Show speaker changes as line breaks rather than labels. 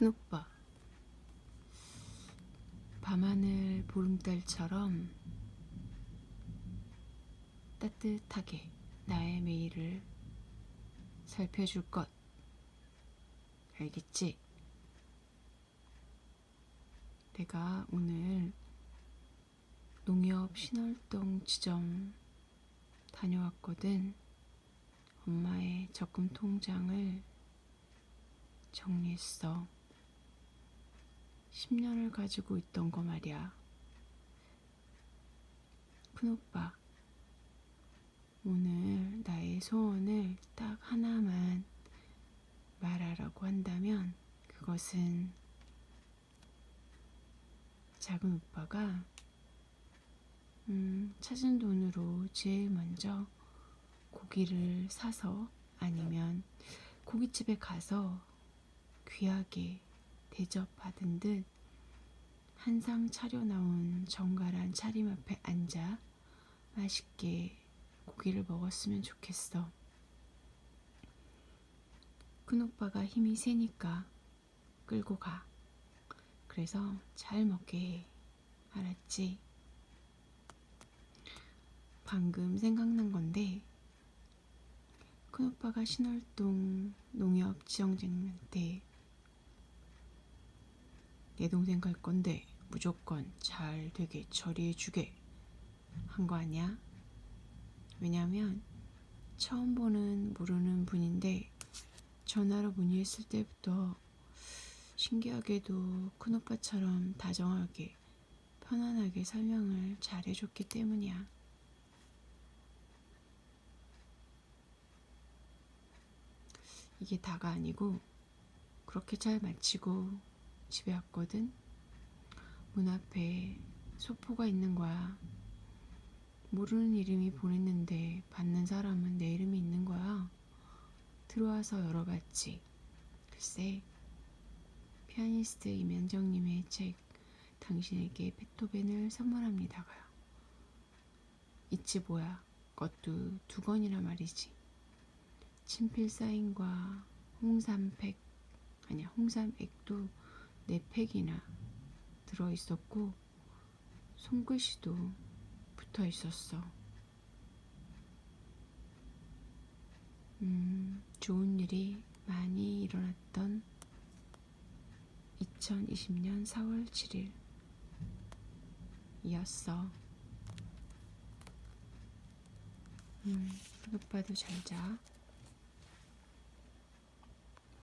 큰오빠 밤하늘 보름달처럼 따뜻하게 나의 매일을 살펴줄 것 알겠지? 내가 오늘 농협 신월동 지점 다녀왔거든. 엄마의 적금 통장을 정리했어. 10년을 가지고 있던 거 말이야. 큰오빠, 오늘 나의 소원을 딱 하나만 말하라고 한다면 그것은 작은 오빠가 음, 찾은 돈으로 제일 먼저 고기를 사서 아니면 고깃집에 가서 귀하게 대접받은 듯 한상 차려 나온 정갈한 차림 앞에 앉아 맛있게 고기를 먹었으면 좋겠어. 큰 오빠가 힘이 세니까 끌고 가. 그래서 잘 먹게 해. 알았지? 방금 생각난 건데 큰오빠가 신월동 농협 지영장한테 내 동생 갈 건데 무조건 잘 되게 처리해 주게 한 거 아니야? 왜냐면 처음 보는 모르는 분인데 전화로 문의했을 때부터 신기하게도 큰오빠처럼 다정하게 편안하게 설명을 잘 해줬기 때문이야. 이게 다가 아니고 그렇게 잘 마치고 집에 왔거든. 문 앞에 소포가 있는 거야. 모르는 이름이 보냈는데 받는 사람은 내 이름이 있는 거야. 들어와서 열어봤지. 글쎄, 피아니스트 이면정님의 책 당신에게 베토벤을 선물합니다가요. 있지 뭐야. 것도 두 권이라 말이지. 친필 사인과 홍삼팩 아니야 홍삼액도 네 팩이나 들어 있었고 손글씨도 붙어 있었어. 음, 좋은 일이 많이 일어났던 2020년 4월 7일 이었어. 음, 오빠도 잘 자.